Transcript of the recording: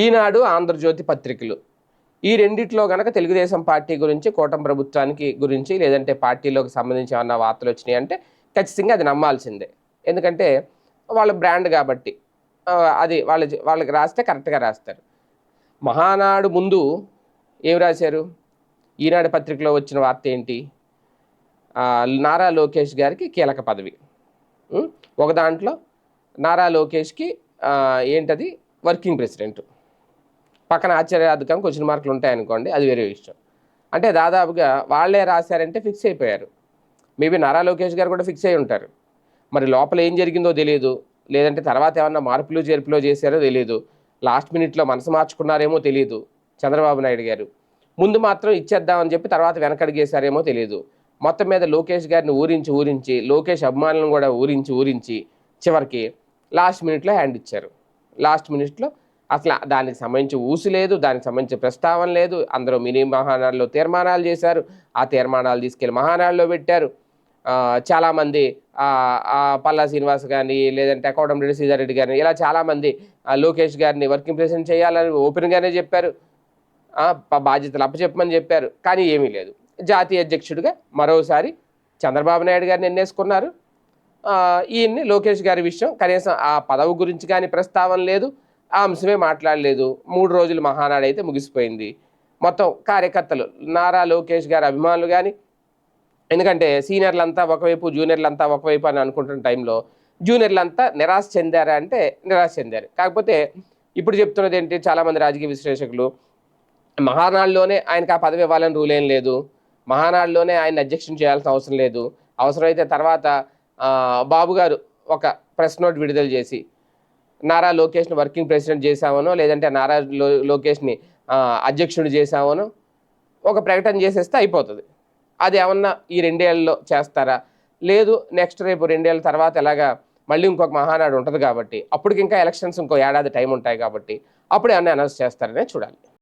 ఈనాడు ఆంధ్రజ్యోతి పత్రికలు. ఈ రెండిట్లో గనక తెలుగుదేశం పార్టీ గురించి కూటమి ప్రభుత్వానికి గురించి లేదంటే పార్టీలోకి సంబంధించి ఏమన్నా వార్తలు వచ్చినాయి అంటే ఖచ్చితంగా అది నమ్మాల్సిందే. ఎందుకంటే వాళ్ళ బ్రాండ్ కాబట్టి అది వాళ్ళ వాళ్ళకి రాస్తే కరెక్ట్గా రాస్తారు. మహానాడు ముందు ఏం రాశారు? ఈనాడు పత్రికలో వచ్చిన వార్త ఏంటి? నారా లోకేష్ గారికి కీలక పదవి. ఒక దాంట్లో నారా లోకేష్కి ఏంటది? Working president. పక్కన ఆశ్చర్యార్థకం క్వశ్చన్ మార్కులు ఉంటాయనుకోండి అది వేరే విషయం. అంటే దాదాపుగా వాళ్ళే రాశారంటే ఫిక్స్ అయిపోయారు. మేబీ నారా లోకేష్ గారు కూడా ఫిక్స్ అయి ఉంటారు. మరి లోపల ఏం జరిగిందో తెలియదు లేదంటే తర్వాత ఏమన్నా మార్పులు చేర్పులో చేశారో తెలియదు లాస్ట్ మినిట్లో మనసు మార్చుకున్నారేమో తెలియదు చంద్రబాబు నాయుడు గారు. ముందు మాత్రం ఇచ్చేద్దామని చెప్పి తర్వాత వెనకడిగేశారేమో తెలియదు మొత్తం మీద లోకేష్ గారిని ఊరించి ఊరించి లోకేష్ అభిమానులను కూడా ఊరించి ఊరించి చివరికి లాస్ట్ మినిట్లో హ్యాండ్ ఇచ్చారు. లాస్ట్ మినిట్లో అసలు దానికి సంబంధించి ఊసు లేదు దానికి సంబంధించి ప్రస్తావన లేదు. అందరూ మినీ మహానాడులో తీర్మానాలు చేశారు. ఆ తీర్మానాలు తీసుకెళ్ళి మహానాడులో పెట్టారు. చాలామంది ఆ, పల్లా శ్రీనివాస్ గారిని లేదంటే అకౌంటం రెడ్డి శ్రీధర్ గారిని ఇలా చాలామంది లోకేష్ గారిని వర్కింగ్ ప్రెసిడెంట్ చేయాలని ఓపెన్గానే చెప్పారు. బాధ్యతలు అప్పచెప్పమని చెప్పారు. కానీ ఏమీ లేదు. జాతీయ అధ్యక్షుడిగా మరోసారి చంద్రబాబు నాయుడు గారిని ఎన్నేసుకున్నారు. ఈయన్ని లోకేష్ గారి విషయం కనీసం ఆ పదవి గురించి కానీ ప్రస్తావన లేదు. ఆ అంశమే మాట్లాడలేదు. మూడు రోజులు మహానాడు అయితే ముగిసిపోయింది. మొత్తం కార్యకర్తలు నారా లోకేష్ గారి అభిమానులు కానీ ఎందుకంటే సీనియర్లంతా ఒకవైపు జూనియర్లంతా ఒకవైపు అని అనుకుంటున్న టైంలో జూనియర్లంతా నిరాశ చెందారా అంటే నిరాశ చెందారు. కాకపోతే ఇప్పుడు చెప్తున్నది ఏంటి చాలామంది రాజకీయ విశ్లేషకులు మహానాడులోనే ఆయనకు ఆ పదవి ఇవ్వాలని రూల్ ఏం లేదు. మహానాడులోనే ఆయన అధ్యక్షం చేయాల్సిన అవసరం లేదు. అవసరమైతే తర్వాత బాబు గారు ఒక ప్రెస్ నోట్ విడుదల చేసి నారా లోకేష్ని వర్కింగ్ ప్రెసిడెంట్ చేశామనో లేదంటే నారా లో లోకేష్ని అధ్యక్షుడు చేశామనో ఒక ప్రకటన చేసేస్తే అయిపోతుంది. అది ఏమన్నా ఈ రెండేళ్ళలో చేస్తారా? లేదు నెక్స్ట్ రేపు రెండేళ్ళ తర్వాత ఎలాగా మళ్ళీ ఇంకొక మహానాడు ఉంటుంది కాబట్టి అప్పటికి ఇంకా ఎలక్షన్స్ ఇంకో ఏడాది టైం ఉంటాయి కాబట్టి అప్పుడు ఏమన్నా అనౌన్స్ చేస్తారనే చూడాలి.